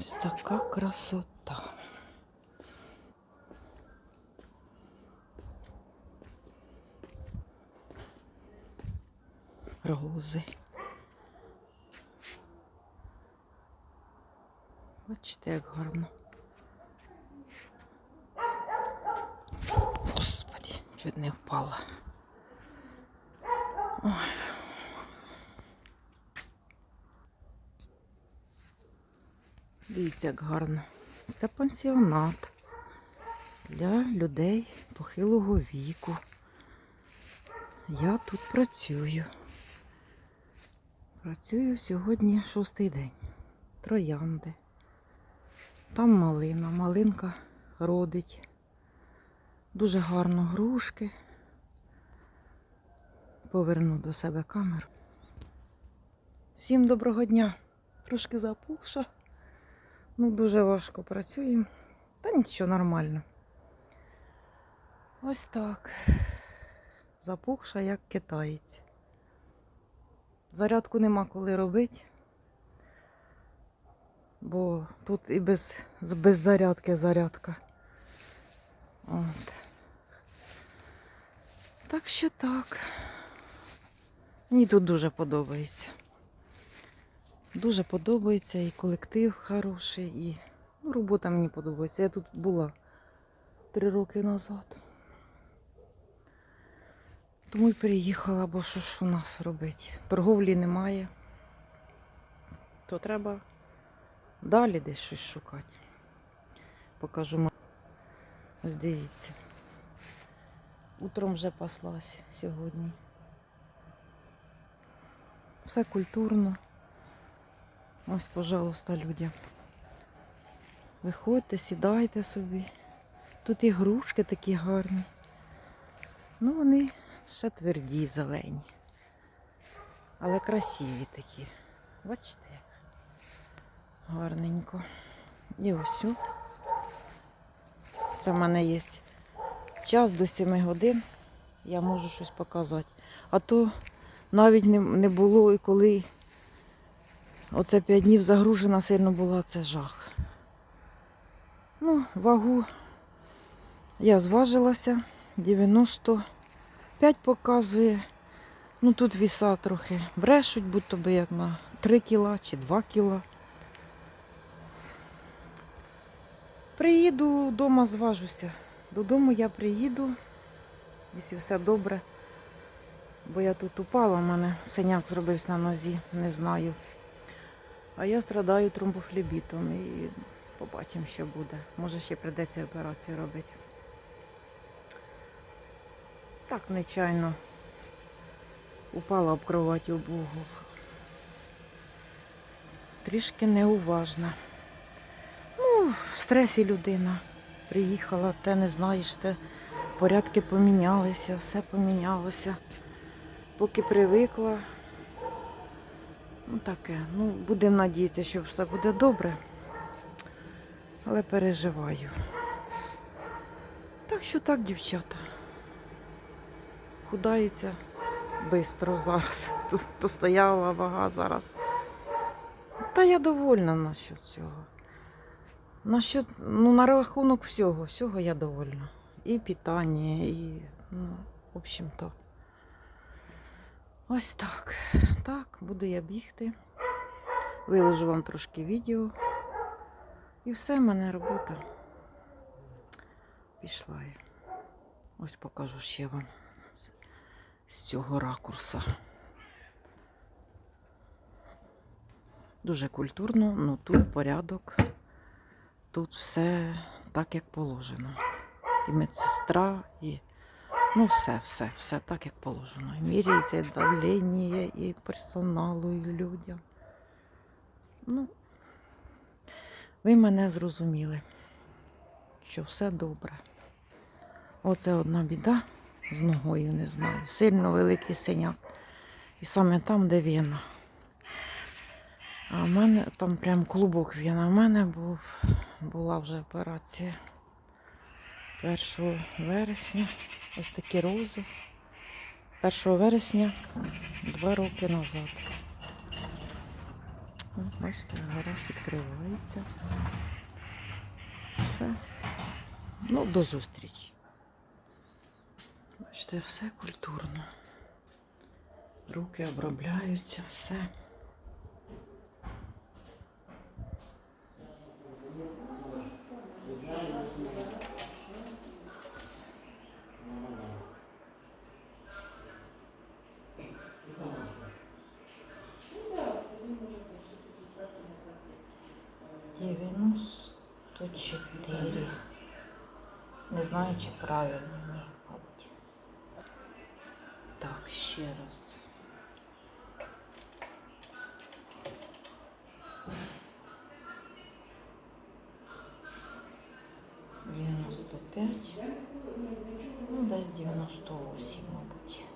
Ось така красота. Рози. Бачите, як гарно. Господи, чуть не впала. Ой. Дивіться, як гарно. Це пансіонат для людей похилого віку. Я тут працюю. Працюю сьогодні шостий день. Троянди. Там малина. Малинка родить. Дуже гарно грушки. Поверну до себе камеру. Всім доброго дня. Трошки запухша. Ну, дуже важко працюємо. Та нічого нормально. Ось так. Запухша, як китаєць. Зарядку нема коли робити. Бо тут і без, без зарядки зарядка. От. Так що так. Мені тут дуже подобається. Дуже подобається і колектив хороший, і ну, робота мені подобається. Я тут була три роки назад. Тому й приїхала, бо що ж у нас робити? Торговлі немає. То треба далі десь щось шукати. Покажу. Ось дивіться. Утром вже паслась сьогодні. Все культурно. Ось, пожалуйста, людям. Виходьте, сідайте собі. Тут і грушки такі гарні. Ну, вони ще тверді, зелені. Але красиві такі. Бачите, як гарненько. І ось. Це в мене є час до 7 годин. Я можу щось показати. А то навіть не, не було і коли Оце 5 днів загружена сильно була, це жах. Ну, вагу я зважилася, 95 показує. Ну тут віса трохи брешуть, будь-то би як на 3 кіла чи 2 кіла. Приїду вдома, зважуся. Додому я приїду, якщо все добре. Бо я тут упала, у мене синяк зробився на нозі, не знаю. А я страдаю тромбофлебітом і побачимо, що буде. Може, ще прийдеться операцію робити. Так, нечайно упала об кроваті об угол. Трішки неуважна. Ну, в стресі людина. Приїхала, те не знаєш, те порядки помінялися, все помінялося. Поки привикла, Ну таке. Ну, будемо надіятися, що все буде добре. Але переживаю. Так що так, дівчата. Худається швидко зараз. Тут постояла вага зараз. Та я довольна насчет цього. Насчет, ну, на рахунок всього, всього я довольна. І питання, і, ну, в общем-то. Ось так. Так, буду я бігти. Виложу вам трошки відео. І все, в мене робота пішла. я. Ось покажу ще вам з- цього ракурса. Дуже культурно, ну тут порядок. Тут все так, як положено. І медсестра, і Ну, все, все, все так, як положено. І Міряється і давлення, і персоналу, і людям. Ну, ви мене зрозуміли, що все добре. Оце одна біда з ногою, не знаю. Сильно великий синяк. І саме там, де віна. А в мене там прям клубок віна. У мене був, була вже операція 1 вересня. Ось такі рози. 1 вересня два роки назад. Бачите, гараж відкривається. Все. Ну, до зустрічі. Бачите, все культурно. Руки обробляються, все. Дев'яносто чотири. Не знаю, чи правильно, ні. Так, ще раз. Дев'яносто п'ять. Ну, десь дев'яносто восемь, мабуть.